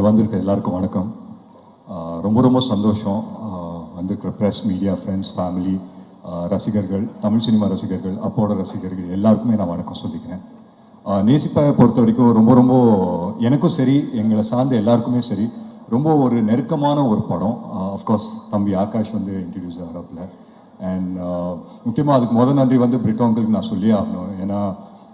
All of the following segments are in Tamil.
இங்கே வந்திருக்க எல்லாருக்கும் வணக்கம். ரொம்ப ரொம்ப சந்தோஷம். வந்திருக்கிற ப்ரெஸ் மீடியா ஃப்ரெண்ட்ஸ் ஃபேமிலி ரசிகர்கள் தமிழ் சினிமா ரசிகர்கள் அப்போட ரசிகர்கள் எல்லாருக்குமே நான் வணக்கம் சொல்லிக்கிறேன். ஆஹ் நேசிப்பாயை பொறுத்த வரைக்கும் ரொம்ப ரொம்ப எனக்கும் சரி எங்களை சார்ந்த எல்லாருக்குமே சரி ரொம்ப ஒரு நெருக்கமான ஒரு படம். அஃப்கோர்ஸ் தம்பி ஆகாஷ் வந்து இன்ட்ரடியூஸ் ஆகிறப்பில் அண்ட் முக்கியமாக அதுக்கு முதல் நன்றி வந்து பிரிட்டோங்களுக்கு நான் சொல்லியே ஆகணும். ஏன்னா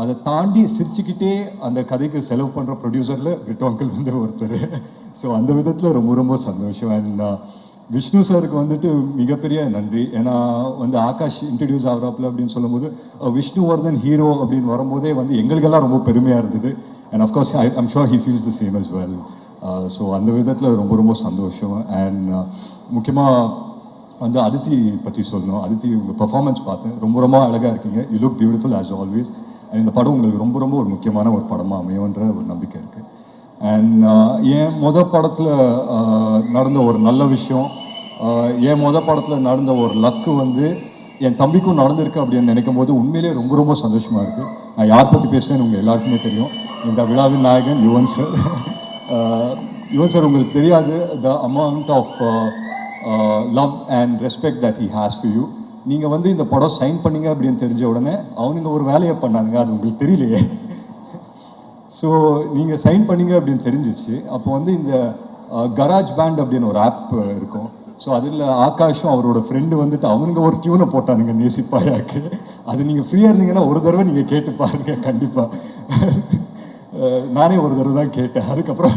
அதை தாண்டி சிரிச்சுக்கிட்டே அந்த கதைக்கு செலவு பண்ணுற ப்ரொடியூசரில் விட்டோங்கல் அங்கிள் வந்து ஒருத்தர். ஸோ அந்த விதத்தில் ரொம்ப ரொம்ப சந்தோஷம் அண்ட் விஷ்ணு சாருக்கு வந்துட்டு மிகப்பெரிய நன்றி. ஏன்னா வந்து ஆகாஷ் இன்ட்ரடியூஸ் ஆகிறாப்புல அப்படின்னு சொல்லும்போது விஷ்ணுவர்தன் ஹீரோ அப்படின்னு வரும்போதே வந்து எங்களுக்கெல்லாம் ரொம்ப பெருமையாக இருந்தது. And of course I I'm sure he feels the same as well so அந்த விதத்தில் ரொம்ப ரொம்ப சந்தோஷம். அண்ட் முக்கியமாக வந்து அதித்தி பற்றி சொல்லணும். அதித்தி உங்கள் பர்ஃபார்மன்ஸ் பார்த்தேன். ரொம்ப ரொம்ப அழகாக இருக்கீங்க. You look beautiful as always இந்த படம் உங்களுக்கு ரொம்ப ரொம்ப ஒரு முக்கியமான ஒரு படமாக அமையும்ன்ற ஒரு நம்பிக்கை இருக்குது அண்ட் uh, என் மொத படத்தில் uh, நடந்த ஒரு நல்ல விஷயம் uh, என் மொத படத்தில் நடந்த ஒரு லக்கு வந்து என் தம்பிக்கும் நடந்திருக்கு அப்படின்னு நினைக்கும் போது உண்மையிலேயே ரொம்ப ரொம்ப சந்தோஷமாக இருக்குது நான் யார் பற்றி பேசுகிறேன்னு உங்கள் எல்லாருக்குமே தெரியும். இந்த விழாவின் நாயகன் யுவன் சார். யுவன் சார் உங்களுக்கு தெரியாது. The amount of love and respect that he has few you நீங்கள் வந்து இந்த படம் சைன் பண்ணீங்க அப்படின்னு தெரிஞ்ச உடனே அவனுங்க ஒரு வேலையை பண்ணானுங்க அது உங்களுக்கு தெரியலையே. ஸோ நீங்கள் சைன் பண்ணீங்க அப்படின்னு தெரிஞ்சிச்சு. அப்போ வந்து இந்த கராஜ் பேண்ட் அப்படின்னு ஒரு ஆப் இருக்கும். ஸோ அதில் ஆகாஷும் அவரோட ஃப்ரெண்டு வந்துட்டு அவனுங்க ஒரு டியூனை போட்டானுங்க நேசிப்பாயாக்கு. அது நீங்கள் ஃப்ரீயாக இருந்தீங்கன்னா ஒரு தடவை நீங்கள் கேட்டு பாருங்க கண்டிப்பாக நானே ஒரு தடவை தான் கேட்டேன். அதுக்கப்புறம்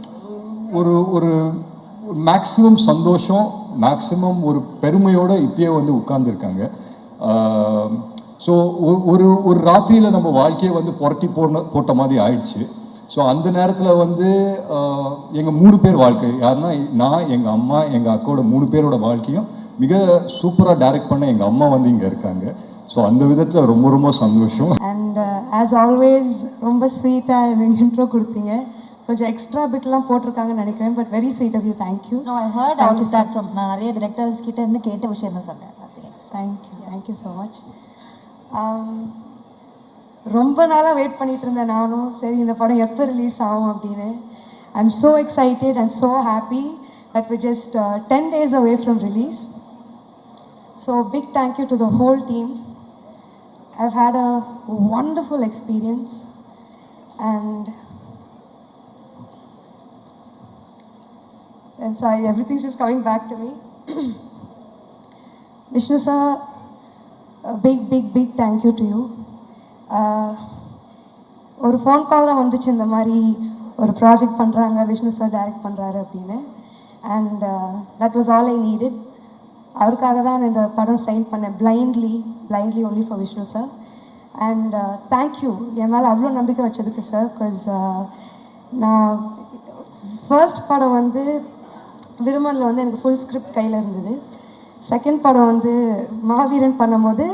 ஒரு ஒரு மேக்ஸிமம் சந்தோஷம் மேக்ஸிமம் ஒரு பெருமையோடு இப்பயே வந்து உட்கார்ந்துருக்காங்க. ஸோ ஒரு ஒரு ராத்திரியில் நம்ம வாழ்க்கையை வந்து புரட்டி போன போட்ட மாதிரி ஆயிடுச்சு. ஸோ அந்த நேரத்தில் வந்து எங்கள் மூணு பேர் வாழ்க்கை யாருன்னா நான் எங்கள் அம்மா எங்கள் அக்காவோட மூணு பேரோட வாழ்க்கையும் மிக சூப்பராக டைரக்ட் பண்ண எங்கள் அம்மா வந்து இங்கே இருக்காங்க. ஸோ அந்த விதத்தில் ரொம்ப ரொம்ப சந்தோஷம். அண்ட் ஆஸ் ஆல்வேஸ் ரொம்ப ஸ்வீட்டாக இன்ட்ரோ கொடுத்தீங்க. கொஞ்சம் எக்ஸ்ட்ரா பிட்லாம் போட்டிருக்காங்கன்னு நினைக்கிறேன் but very sweet of you thank you No, I heard all of that from நான் நிறைய டிரெக்டர்ஸ் கிட்ட இருந்து கேட்ட விஷயம் தான் சொன்னேன். தேங்க்யூ தேங்க்யூ ஸோ மச் ரொம்ப நாளாக வெயிட் பண்ணிட்டு இருந்தேன் நானும். சரி இந்த படம் எப்போ ரிலீஸ் ஆகும் அப்படின்னு. I am so excited and so happy that we just ten days away from release so big thank you to the whole team I've had a wonderful experience. And I'm sorry, everything's just coming back to me. Vishnu sir, a big, big, big thank you to you. Uh, ஒரு ஃபோன் கால் தான் வந்துச்சு இந்த மாதிரி ஒரு ப்ராஜெக்ட் பண்ணுறாங்க விஷ்ணு சார் டைரக்ட் பண்ணுறாரு அப்படின்னு. And that was all I needed அவருக்காக தான் நான் இந்த படம் சைன் பண்ணேன். Blindly blindly only for Vishnu sir and thank you என் மேலே அவ்வளோ நம்பிக்கை வச்சதுக்கு சார் பிகாஸ் uh, நான் ஃபர்ஸ்ட் படம் வந்து விருமனில் வந்து எனக்கு ஃபுல் ஸ்கிரிப்ட் கையில் இருந்தது. செகண்ட் படம் வந்து மாவீரன் பண்ணும்போது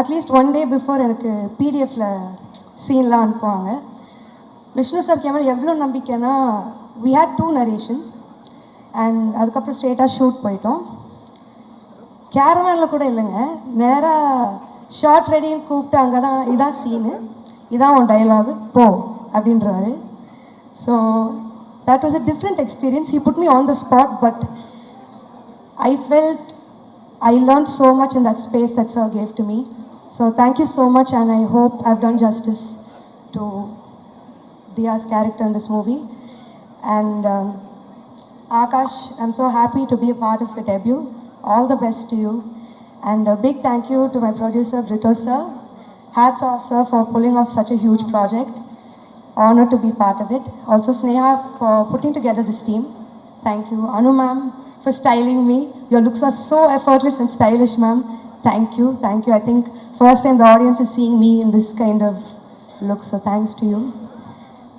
அட்லீஸ்ட் ஒன் டே பிஃபோர் எனக்கு பிடிஎஃப்பில் சீன்லாம் அனுப்புவாங்க. விஷ்ணு சார் கேமல் எவ்வளோ நம்பிக்கைன்னா we had two narrations and அதுக்கப்புறம் ஸ்ட்ரெயிட்டாக ஷூட் போயிட்டோம். கேரவேனில் கூட இல்லைங்க. நேராக ஷார்ட் ரெடின்னு கூப்பிட்டு அங்கே தான் இதான் சீனு இதான் உன் டைலாகு போ அப்படின்றவாரு so That was a different experience. He put me on the spot, but I felt I learned so much in that space that Sir gave to me. So thank you so much, and I hope I've done justice to Dia's character in this movie. And um, Akash, I'm so happy to be a part of your debut. All the best to you. And a big thank you to my producer, Brito sir. Hats off, sir, for pulling off such a huge project. Honored to be part of it. Also, Sneha for putting together this team. Thank you. Anu ma'am for styling me. Your looks are so effortless and stylish, ma'am. Thank you. Thank you. I think first time the audience is seeing me in this kind of look, so thanks to you.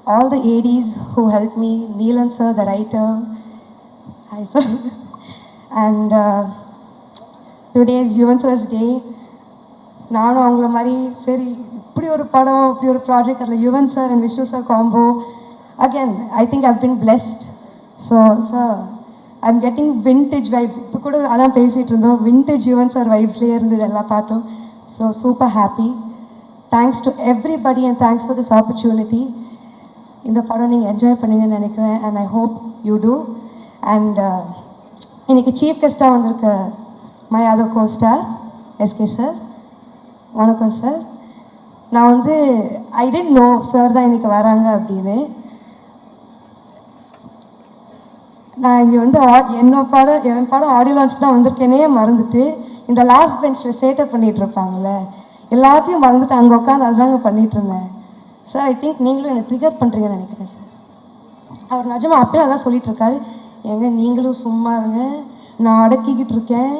All the ADs who helped me, Neelan sir, the writer. Hi, sir. and uh, today is Human Sir's Day. நானும் அவங்கள மாதிரி சரி இப்படி ஒரு படம் இப்படி ஒரு ப்ராஜெக்ட் அதில் Yuvan sir and Vishnu sir combo again I think I've been blessed so sir I am getting vintage vibes இப்போ கூட அதான் பேசிகிட்டு இருந்தோம். விண்டேஜ் யுவன் சார் வைப்ஸ்லேயே இருந்தது எல்லா பாட்டும். So super happy thanks to everybody and thanks for this opportunity இந்த படம் நீங்கள் என்ஜாய் பண்ணுவீங்கன்னு நினைக்கிறேன். And I hope you too and இன்னைக்கு சீஃப் கெஸ்ட்டாக வந்திருக்க my other co star SK sir வணக்கம் சார். நான் வந்து ஐ டென்ட் நோ சார் தான் இன்னைக்கு வராங்க அப்படின்னு. நான் இங்கே வந்து ஆ- என்னோட படம் என் படம் ஆடியோ லான்ச் தான் வந்திருக்கேனே மறந்துட்டு இந்த லாஸ்ட் பெஞ்சில் சேட்டப் பண்ணிட்டு இருப்பாங்கல்ல எல்லாத்தையும் மறந்துட்டு அங்கே உட்காந்து அதுதாங்க பண்ணிட்டு இருந்தேன். சார் ஐ திங்க் நீங்களும் என்னை ட்ரிகர் பண்ணுறீங்கன்னு நினைக்கிறேன் சார் அவர் நிஜமாக அப்பயும் அதான் சொல்லிட்டு இருக்காரு. ஏங்க நீங்களும் சும்மா இருங்க நான் அடக்கிக்கிட்டு இருக்கேன்.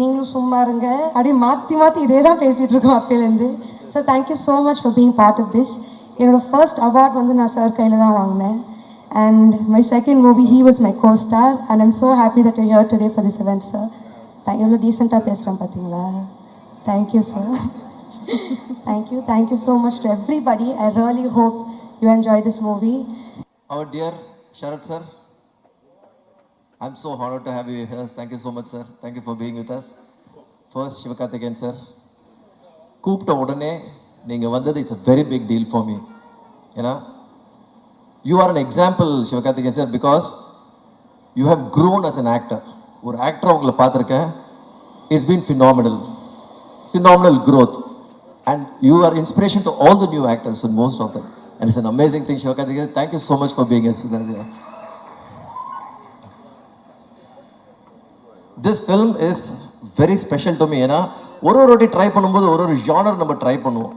நீங்களும் சும்மா இருங்க. அப்படியே மாற்றி மாற்றி இதே தான் பேசிகிட்டு இருக்கோம் அப்பேலேருந்து so thank you so much for being part of this என்னோட ஃபர்ஸ்ட் அவார்ட் வந்து நான் சார் கையில் தான் வாங்கினேன். And my second movie he was my co star and I'm so happy that you here today for this event sir thank எவ்வளோ டீசெண்டாக பேசுகிறேன் பார்த்தீங்களா thank you sir thank you thank you so much to everybody I really hope you enjoy this movie our dear Sharath sir I'm so honored to have you here. Thank you so much, sir. Thank you for being with us. First, Shivakarthikeyan sir. கூப்பிட்ட உடனே நீங்கள் வந்தது it's a very big deal for me ஏன்னா you are an example Sivakarthikeyan sir because you have grown as an actor ஒரு ஆக்டர் உங்களை பார்த்துருக்கேன் it's been phenomenal phenomenal growth and you are inspiration to all the new actors and most of them and it's an amazing thing Shivakarthikeyan thank you so much for being this film is very special to me ஏன்னா ஒரு ஒரு வாட்டி ட்ரை பண்ணும்போது ஒரு ஒரு ஜானர் நம்ம ட்ரை பண்ணுவோம்.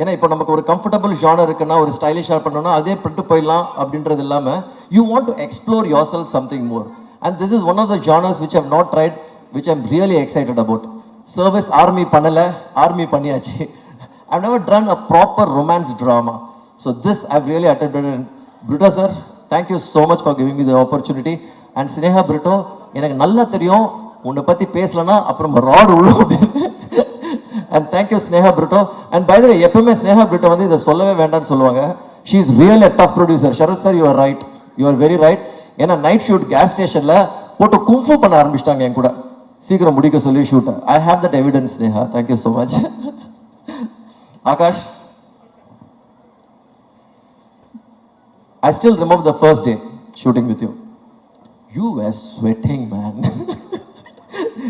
ஏன்னா இப்போ நமக்கு ஒரு கம்ஃபர்டபுள் ஜானர் இருக்குன்னா ஒரு ஸ்டைலிஷாக பண்ணோம்னா அதே பிரிட்டு போயிடலாம் அப்படின்றது இல்லாமல் you want to explore yourself something more and this is one of the genres which have not tried which I'm really excited about service army பண்ணலை ஆர்மி பண்ணியாச்சு. I never done proper proper drama so this this really really attempted. Sir Brito sir, so much for giving for opportunity and the Brito எனக்கு நல்லா தெரியும் உன்னை பத்தி பேசலன்னா அப்புறம் ராடு உள்ள and thank you Sneha Brito and by the எப்பவுமே ஸ்னேஹா பிரிட்டோ வந்து இதை சொல்லவே வேண்டாம்னு சொல்லுவாங்க. She is real a tough producer Sarath sir you're right you're very right ஏன்னா நைட் ஷூட் கேஸ் ஸ்டேஷனில் போட்டு கும்ஃபு பண்ண ஆரம்பிச்சிட்டாங்க என் கூட. சீக்கிரம் முடிக்க சொல்லி shoot I have that evidence Sneha thank you so much Akash I still remember the first day shooting with you you were sweating man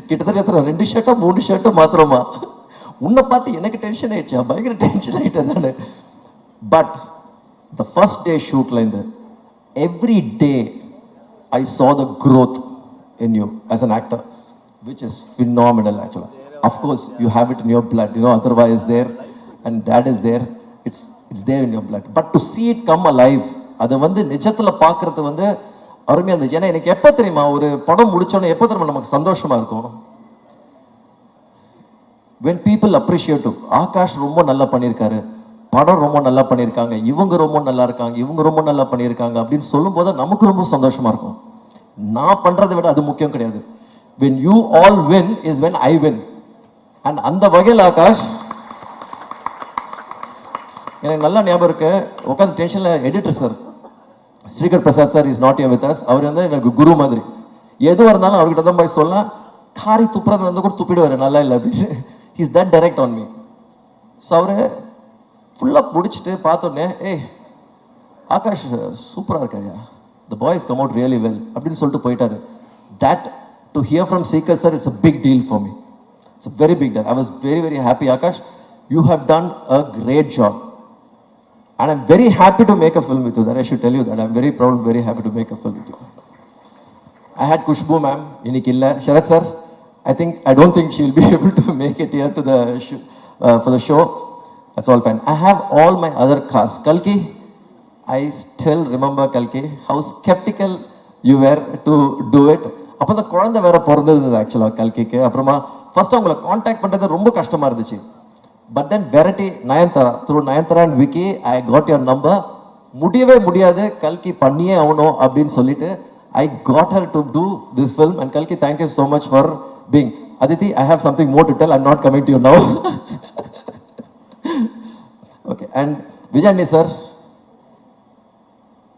கிட்டத்தட்ட எத்தனை ரெண்டு ஷர்ட்டா மூணு ஷர்ட்டை மாத்திரமா உன்னை பார்த்து எனக்கு டென்ஷன் ஆயிடுச்சா பயங்கர டென்ஷன் ஆயிட்டேன் நான் பட் த ஃபர்ஸ்ட் டே ஷூட்ல இருந்து every day I saw the growth in you as an actor which is phenomenal ஆக்சுவலாக of course you have it in your blood you know otherwise there and that is there it's it's there in your blood but to see it come alive அதை வந்து நிஜத்தில் பார்க்குறது வந்து அருமையாக இருந்துச்சு. ஏன்னா எனக்கு எப்போ தெரியுமா ஒரு படம் முடிச்சோன்னே எப்போ தெரியுமா நமக்கு சந்தோஷமாக இருக்கும்? வென் பீப்புள் அப்ரிஷியேட்டிவ் ஆகாஷ் ரொம்ப நல்லா பண்ணியிருக்காரு படம் ரொம்ப நல்லா பண்ணியிருக்காங்க இவங்க ரொம்ப நல்லா இருக்காங்க. இவங்க ரொம்ப நல்லா பண்ணியிருக்காங்க அப்படின்னு சொல்லும்போது நமக்கு ரொம்ப சந்தோஷமாக இருக்கும். நான் பண்ணுறதை விட அது முக்கியம் கிடையாது. When you all when is when I when and அந்த வகையில் ஆகாஷ் எனக்கு நல்லா ஞாபகம் இருக்கு. உட்காந்து டென்ஷனில் editor sir Sreekar Prasad sir is not with us அவர் வந்து எனக்கு குரு மாதிரி. எதுவாக இருந்தாலும் அவர்கிட்ட தான் போய் சொல்லலாம். காரி துப்புறது வந்து கூட துப்பிடுவார். நல்லா இல்லை அப்படின்னு. Is that direct on me so அவர் ஃபுல்லாக பிடிச்சிட்டு பார்த்தோன்னே ஏய் ஆகாஷ் சூப்பராக இருக்காயா the boys come out really well அப்படின்னு சொல்லிட்டு போயிட்டாரு. That to hear from Sreekar sir it's a big deal for me it's a very big deal I was very very happy Akash you have done a great job And I'm very happy to make a film with you. That I should tell you that. I'm very proud, very happy to make a film with you. I had Kushbu ma'am, இன்னைக்கு இல்லை Sharad sir I think I don't think she'll be able to make it year to the for the show that's all fine I have all my other cost கல்கி ஐ ஸ்டில் ரிமெம்பர் கல்கி how sceptical you where to do it அப்போ அந்த குழந்தை வேற பிறந்திருந்தது ஆக்சுவலாக கல்கிக்கு அப்புறமா ஃபஸ்ட் அவங்களை காண்டாக்ட் பண்ணுறது ரொம்ப கஷ்டமாக இருந்துச்சு but then variety Nayanthara through Nayanthara and Vicky I got your number முடியவே முடியாது. கல்கி பண்ணியே ஆகணும் அப்படின்னு சொல்லிட்டு I got her to do this film and கல்கி thank you so much for being Aditi I have something more to tell I'm not coming to you now okay and Vijay Antony sir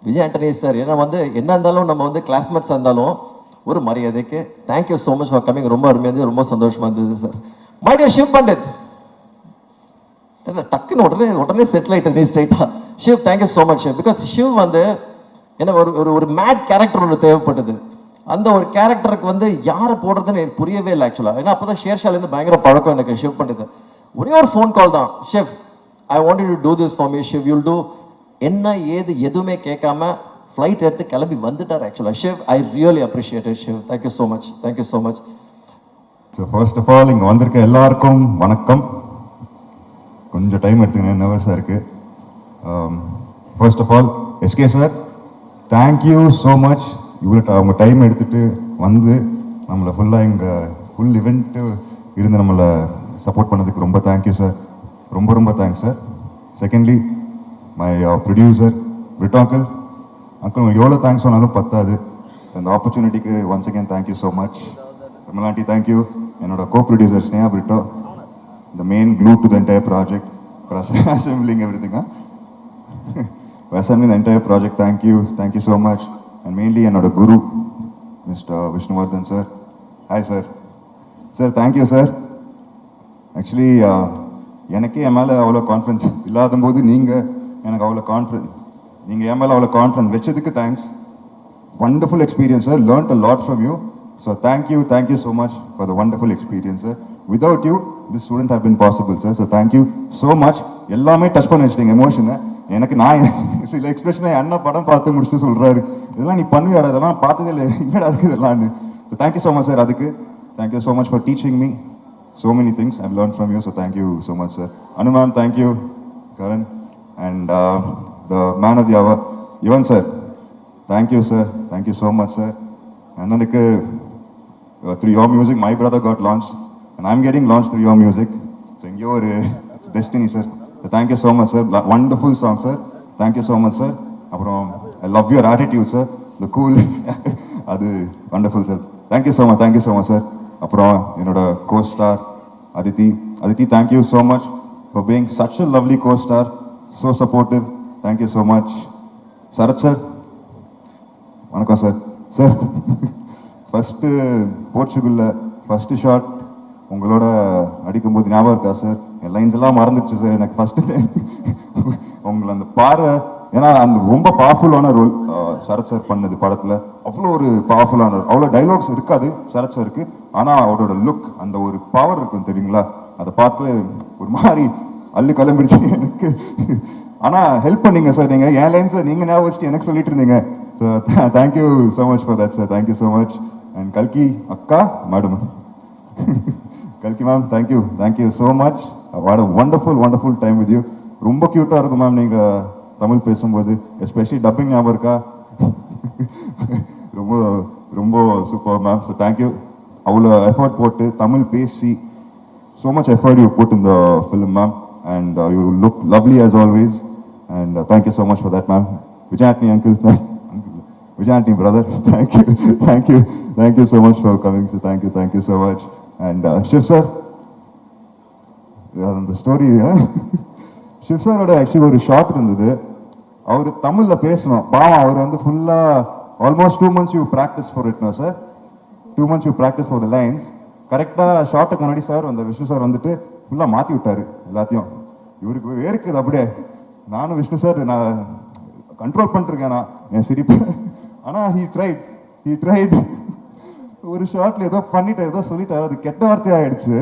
Vijay Antony sir ஏன்னா வந்து என்ன இருந்தாலும் நம்ம வந்து கிளாஸ்மேட்ஸாக இருந்தாலும் ஒரு மரியாதைக்கு thank you so much for coming ரொம்ப அருமையாக இருந்தது. ரொம்ப சந்தோஷமாக இருந்தது sir my dear Shiv Pandit என்ன டக்குன்னு உடனே உடனே செட்டில் ஆகிட்டேன் நீ ஸ்ட்ரைட்டாக Shiv thank you so much Shiv. Because Shiv வந்து என்ன ஒரு ஒரு ஒரு மேட் கேரக்டர் ஒன்று தேவைப்பட்டது. அந்த ஒரு கேரக்டருக்கு வந்து யாரை போடுறதுன்னு எனக்கு புரியவே இல்லை ஆக்சுவலாக ஏன்னா அப்போ தான் ஷேர்ஷாலேருந்து பயங்கர பழக்கம் எனக்கு ஷிவ் பண்ணுறது ஒரே ஒரு ஃபோன் கால் தான். Shiv I want to do this for me Shiv. You'll do என்ன ஏது எதுவுமே கேட்காம ஃப்ளைட் எடுத்து கிளம்பி வந்துட்டார் ஆக்சுவலாக Shiv I really appreciate Shiv. Thank you so much thank you so much so first of all இங்கே வந்திருக்க எல்லாருக்கும் வணக்கம். கொஞ்சம் டைம் எடுத்துக்கங்க நர்வஸாக இருக்குது first um, of all SK sir thank you so much இவ்வளோ அவங்க டைம் எடுத்துகிட்டு வந்து நம்மளை ஃபுல்லாக இங்கே ஃபுல் இவெண்ட்டு இருந்து நம்மளை சப்போர்ட் பண்ணதுக்கு ரொம்ப தேங்க்யூ சார் ரொம்ப ரொம்ப thanks sir secondly my producer Brito uncle uncle உங்களுக்கு எவ்வளோ தேங்க்ஸ் சொன்னாலும் பத்தாது. அந்த ஆப்பர்ச்சுனிட்டிக்கு once again thank you so much Vimala aunty thank you என்னோட co producer Sneha Brito the main glue to the entire project for assembling everything. Huh? for assembling the entire project, thank you, thank you so much. And mainly another guru, Mr. Vishnuvardhan sir. Hi sir. Sir, thank you sir. Actually எனக்கே என் மேலே அவ்வளோ கான்ஃபிடன்ஸ் இல்லாத போது நீங்கள் எனக்கு அவ்வளோ கான்ஃபிடன்ஸ் நீங்கள் என் மேலே அவ்வளோ கான்ஃபிடன்ஸ் வச்சதுக்கு thanks wonderful experience sir learnt a lot from you so thank you thank you so much for the for experience sir experience, you this student have been possible sir so thank you so much எல்லாமே டச் பண்ண வச்சுட்டீங்க எமோஷனை எனக்கு நான் சில எக்ஸ்பிரஷனை அண்ணன் படம் பார்த்து முடிச்சுட்டு சொல்கிறாரு இதெல்லாம் நீ பண்ணுவியாடா இதெல்லாம் பார்த்ததே இல்லை என்னடா இருக்குது இதெல்லாம் so thank you so much sir அதுக்கு thank you so much for teaching me so many things I learn from you so thank you so much sir Anu ma'am thank you Karan and the man of the hour Yuvan sir thank you sir thank you so much sir அண்ணனுக்கு through your music my brother got launch and I'm getting launch through your music so எங்கேயோ ஒரு destiny sir thank you so much sir wonderful song sir thank you so much sir அப்புறம் I love your attitude sir the cool அது wonderful sir thank you so much thank you so much sir அப்புறம் என்னோட co star Aditi Aditi thank you so much for being such a lovely co star so supportive thank you so much Sarath sir வணக்கம் சார் சார் ஃபஸ்ட்டு போர்ச்சுகலில் ஃபஸ்ட்டு ஷார்ட் உங்களோட அடிக்கும்போது ஞாபகம் இருக்கா சார் என் லைன்ஸ் எல்லாம் மறந்துடுச்சு சார் எனக்கு ஃபஸ்ட்டு டைம் உங்களை அந்த பார்வை ஏன்னா அந்த ரொம்ப பவர்ஃபுல்லான ரோல் சரத் சார் பண்ணது படத்தில். அவ்வளோ ஒரு பவர்ஃபுல்லான அவ்வளோ டைலாக்ஸ் இருக்காது சரத் சாருக்கு ஆனால் அவரோட லுக் அந்த ஒரு பவர் இருக்கும் தெரியுங்களா? அதை பார்த்து ஒரு மாதிரி அள்ளு கிளம்பிடுச்சு எனக்கு. ஆனால் ஹெல்ப் பண்ணீங்க சார் நீங்கள் என் லைன்ஸை நீங்கள் ஞாபகம் வச்சுட்டு எனக்கு சொல்லிட்டு இருந்தீங்க. So thank you so much for that sir thank you so much and கல்கி அக்கா மேடம் கல்கி ma'am thank you thank you so much what a wonderful wonderful time with you ரொம்ப க்யூட்டாக இருக்கும் மேம் நீங்கள் தமிழ் பேசும்போது எஸ்பெஷலி டப்பிங் ஞாபகம் இருக்கா ரொம்ப ரொம்ப super ma'am so thank you அவ்வளோ எஃபர்ட் போட்டு தமிழ் பேசி so much effort you put இந்த film ma'am and you look lovely as always and thank you so much for that ma'am Vijay Antony uncle Vijay Antony brother thank you thank you thank you so much for coming so thank you thank you so much and Shiv sir அந்த ஸ்டோரி ஷிவ் சாரோட ஆக்சுவலி ஒரு ஷார்ட் இருந்தது. அவர் தமிழில் பேசணும். பாவம் அவர் வந்து ஃபுல்லாக almost two months you practise for இட்னா sir two months you practise for the lines கரெக்டாக ஷார்ட்டுக்கு முன்னாடி சார் அந்த விஷ்ணு சார் வந்துட்டு ஃபுல்லாக மாற்றி விட்டாரு எல்லாத்தையும். இவருக்கு வேர்க்குது அப்படியே. நானும் விஷ்ணு சார் நான் கண்ட்ரோல் பண்ணிருக்கேன் நான். என் சிரிப்பு. ஆனால் ஹீ ட்ரைட் ஹீ ட்ரைட் ஒரு ஷார்ட்ல ஏதோ பண்ணிட்டு ஏதோ சொல்லிட்டாரு. அது கெட்ட வார்த்தை ஆயிடுச்சு.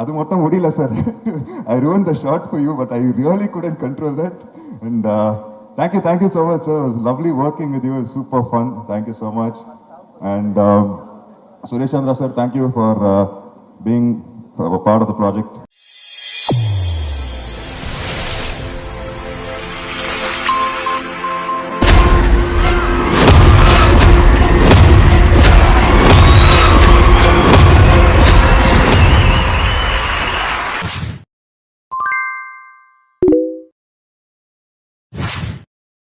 அது மட்டும் முடியல sir I wrong the shot for you but I really couldn't control that and thank you thank you so much sir lovely working with you super fun thank you so much and Suresh Chandra sir thank you for being part of the project